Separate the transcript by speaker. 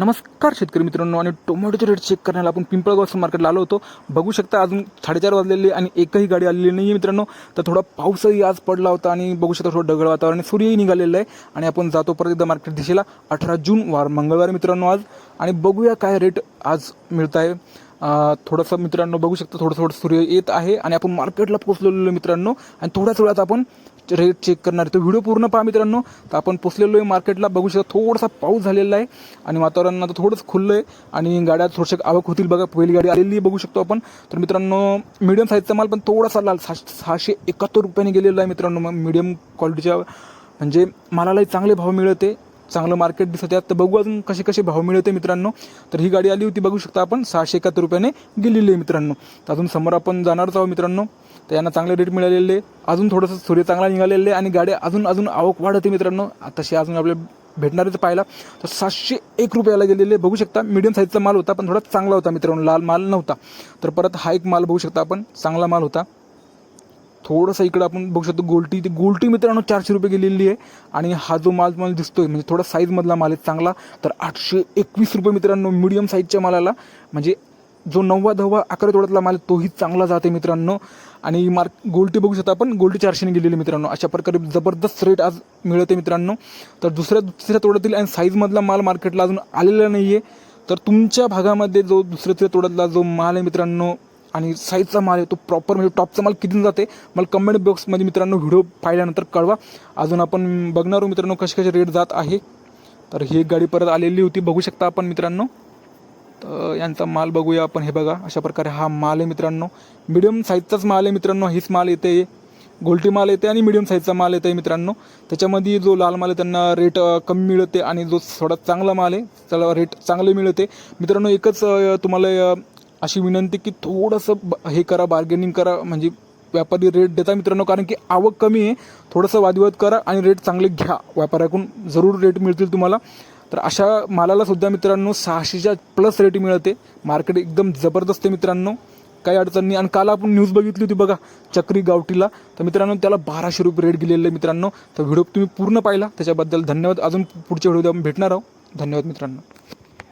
Speaker 1: नमस्कार शेतकरी मित्रांनो आणि टोमॅटोचे रेट चेक करण्याला आपण पिंपळगाव मार्केटला आलो होतो. बघू शकता अजून साडेचार वाजलेले आणि एकही गाडी आलेली नाही आहे मित्रांनो. तर थोडा पाऊसही आज पडला होता आणि बघू शकता थोडं ढगळ वातावरण सूर्यही निघालेलं आहे आणि आपण जातो परत एकदा मार्केट दिशेला. अठरा जून वार मंगळवार मित्रांनो आज. आणि बघूया काय रेट आज मिळत आहे थोडंसं मित्रांनो बघू शकता थोडं थोडं सूर्य येत आहे आणि आपण मार्केटला पोहोचलेलो मित्रांनो. आणि थोड्याच वेळात आपण रेट चेक करणार आहे. तो व्हिडिओ पूर्ण पहा मित्रांनो. तर आपण पोचलेलो आहे मार्केटला. बघू शकता थोडासा पाऊस झालेला आहे. आणि वातावरण आता थोडंच खुललं आहे. आणि गाड्या थोडशा आवक होतील बघा. पहिली गाडी आलेली बघू शकतो आपण. तर मित्रांनो मीडियम साईजचा माल पण थोडासा लाल. सहा सहाशे एकाहत्तर रुपयाने गेलेला आहे मित्रांनो. मग मीडियम क्वालिटीच्या म्हणजे मालालाही चांगले भाव मिळते. चांगलं मार्केट दिसत आहे. तर बघू अजून कसे कसे भाव मिळते मित्रांनो. तर ही गाडी आली होती बघू शकता आपण. सहाशे एकाहत्तर रुपयाने गेलेली आहे मित्रांनो. तर अजून समोर आपण जाणारच आहोत मित्रांनो. तर यांना चांगले रेट मिळालेले आहे. अजून थोडंसं सूर्य चांगला निघालेले आहे आणि गाड्या अजून अजून आवक वाढते मित्रांनो. तशी अजून आपले तर पाहिला तर सातशे एक रुपयाला गेलेले बघू शकता मीडियम साईजचा माल होता पण थोडा चांगला होता मित्रांनो. लाल माल नव्हता. तर परत हा एक माल बघू शकता आपण. चांगला माल होता. थोडंसं इकडं आपण बघू शकतो गोल्टी. ती गोल्टी मित्रांनो चारशे रुपये गेलेली आहे. आणि हा जो माल तुम्हाला दिसतोय म्हणजे थोडा साईजमधला माल आहे चांगला तर आठशे एकवीस रुपये मित्रांनो मिडियम साईजच्या मालाला. म्हणजे जो नववा दहावा अकरा तोड्यातला माल तोही चांगला जाते मित्रांनो. आणि मार्क गोल्टी बघू शकता आपण गोल्टी चारशेने गेलेली मित्रांनो. अशा प्रकारे जबरदस्त रेट आज मिळते मित्रांनो. तर दुसऱ्या दुसऱ्या तोड्यातील आणि साईजमधला माल मार्केटला अजून आलेला नाही आहे तर तुमच्या भागामध्ये जो दुसऱ्या तिसऱ्या तोड्यातला जो माल आहे मित्रांनो आणि साईजचा माल आहे तो प्रॉपर म्हणजे टॉपचा माल किती जाते? मला कमेंट बॉक्समध्ये मित्रांनो व्हिडिओ पाहिल्यानंतर कळवा. अजून आपण बघणार आहोत मित्रांनो कसे कसे रेट जात आहे. तर ही गाडी परत आलेली होती. बघू शकता आपण मित्रांनो. तर यांचा माल बघूया आपण. हे बघा अशा प्रकारे हा माल आहे मित्रांनो. मिडियम साईजचाच माल आहे मित्रांनो. हेच माल येते. गोल्टी माल येते आणि मिडियम साईजचा माल येते मित्रांनो. त्याच्यामध्ये जो लाल माल आहे त्यांना रेट कमी मिळते आणि जो थोडा चांगला माल आहे त्याला रेट चांगले मिळते. मित्रांनो एकच तुम्हाला अशी विनंती की थोडंसं ब- हे करा बार्गेनिंग करा म्हणजे व्यापारी रेट देता मित्रांनो कारण की आवक कमी आहे. थोडंसं वादविवाद करा आणि रेट चांगले घ्या. व्यापाऱ्याकडून जरूर रेट मिळतील तुम्हाला. तर अशा मालाला सुद्धा मित्रांनो सहाशेच्या प्लस रेट मिळते. मार्केट एकदम जबरदस्त आहे मित्रांनो. काही अडचण नाही. आणि काल आपण न्यूज बघितली होती बघा चक्री गावठीला तर मित्रांनो त्याला बाराशे रुपये रेट गेलेले आहे मित्रांनो. तर व्हिडिओ तुम्ही पूर्ण पाहिला. त्याच्याबद्दल धन्यवाद. अजून पुढच्या व्हिडिओ आपण भेटणार आहोत. धन्यवाद मित्रांनो.